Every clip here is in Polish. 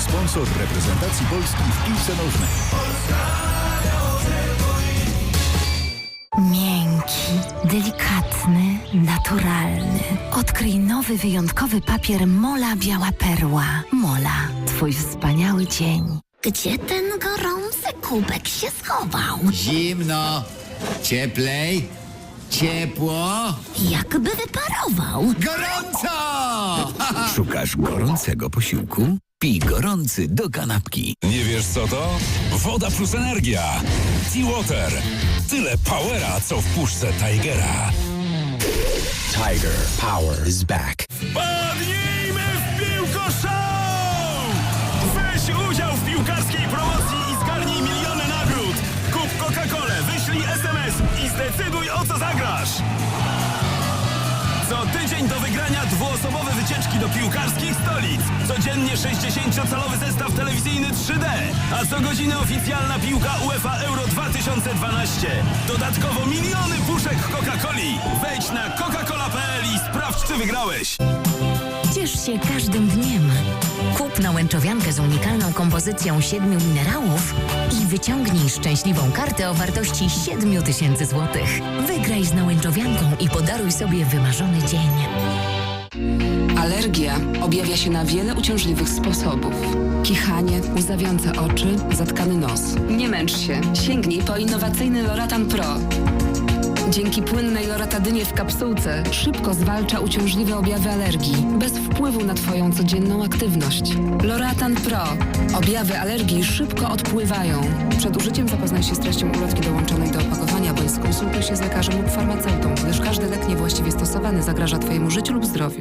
sponsor reprezentacji Polski w piłce nożnej. Miękki, delikatny, naturalny. Odkryj nowy wyjątkowy papier Mola Biała Perła. Mola, twój wspaniały dzień. Gdzie ten gorący kubek się schował? Zimno, cieplej, ciepło, Jakby wyparował. gorąco! Szukasz gorącego posiłku? Pij gorący do kanapki. Nie wiesz co to? Woda plus energia. T-Water. Tyle powera, co w puszce Tigera. Tiger Power is back. Padnijmy w piłko show! Weź udział w piłkarskiej promocji i zgarnij miliony nagród! Kup Coca-Colę, wyślij SMS i zdecyduj o co zagrasz! Tydzień do wygrania dwuosobowe wycieczki do piłkarskich stolic. Codziennie 60-calowy zestaw telewizyjny 3D. A co godzinę oficjalna piłka UEFA Euro 2012. Dodatkowo miliony puszek Coca-Coli. Wejdź na coca-cola.pl i sprawdź czy wygrałeś. Ciesz się każdym dniem. Kup nałęczowiankę z unikalną kompozycją siedmiu minerałów i wyciągnij szczęśliwą kartę o wartości 7 tysięcy złotych. Wygraj z nałęczowianką i podaruj sobie wymarzony dzień. Alergia objawia się na wiele uciążliwych sposobów. Kichanie, łzawiące oczy, zatkany nos. Nie męcz się, sięgnij po innowacyjny Loratan Pro. Dzięki płynnej loratadynie w kapsułce szybko zwalcza uciążliwe objawy alergii, bez wpływu na Twoją codzienną aktywność. Loratan Pro. Objawy alergii szybko odpływają. Przed użyciem zapoznaj się z treścią ulotki dołączonej do opakowania, bądź skonsultuj się z lekarzem lub farmaceutą, gdyż każdy lek niewłaściwie stosowany zagraża Twojemu życiu lub zdrowiu.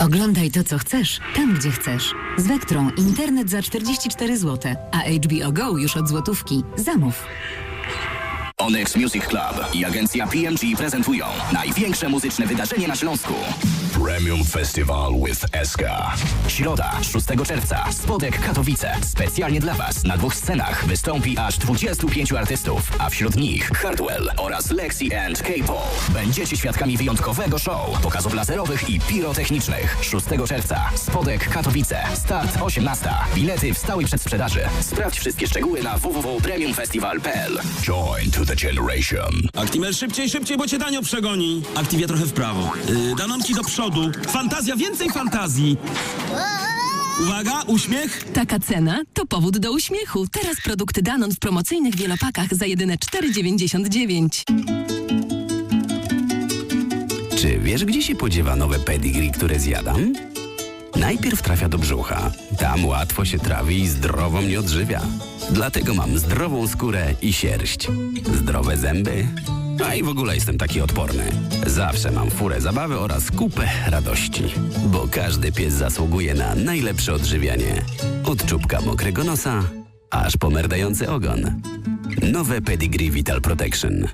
Oglądaj to, co chcesz, tam, gdzie chcesz. Z Vectrą internet za 44 zł, a HBO Go już od złotówki. Zamów. Onyx Music Club i agencja PMG prezentują największe muzyczne wydarzenie na Śląsku. Premium Festival with SK. Środa, 6 czerwca, Spodek Katowice. Specjalnie dla Was na dwóch scenach wystąpi aż 25 artystów, a wśród nich Hardwell oraz Lexi and K-Paul. Będziecie świadkami wyjątkowego show, pokazów laserowych i pirotechnicznych. 6 czerwca, Spodek Katowice. Start 18. Bilety w stałej przedsprzedaży. Sprawdź wszystkie szczegóły na www.premiumfestival.pl. Join to the generation. Actimel szybciej, szybciej, bo cię Danio przegoni. Activia trochę w prawo. Yy, Danonki do przodu. Fantazja, więcej fantazji. Uwaga, uśmiech. Taka cena to powód do uśmiechu. Teraz produkty Danon w promocyjnych wielopakach za jedyne 4,99. Czy wiesz, gdzie się podziewa nowe pedigree, które zjadam? Najpierw trafia do brzucha. Tam łatwo się trawi i zdrowo mnie odżywia. Dlatego mam zdrową skórę i sierść. Zdrowe zęby. A i w ogóle jestem taki odporny. Zawsze mam furę zabawy oraz kupę radości. Bo każdy pies zasługuje na najlepsze odżywianie. Od czubka mokrego nosa, aż po merdający ogon. Nowe Pedigree Vital Protection.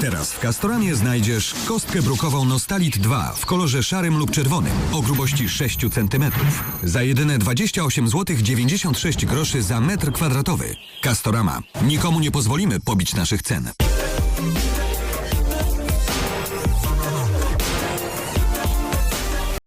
Teraz w Castoramie znajdziesz kostkę brukową Nostalit 2 w kolorze szarym lub czerwonym o grubości 6 cm. Za jedyne 28 zł 96 groszy za metr kwadratowy. Castorama. Nikomu nie pozwolimy pobić naszych cen.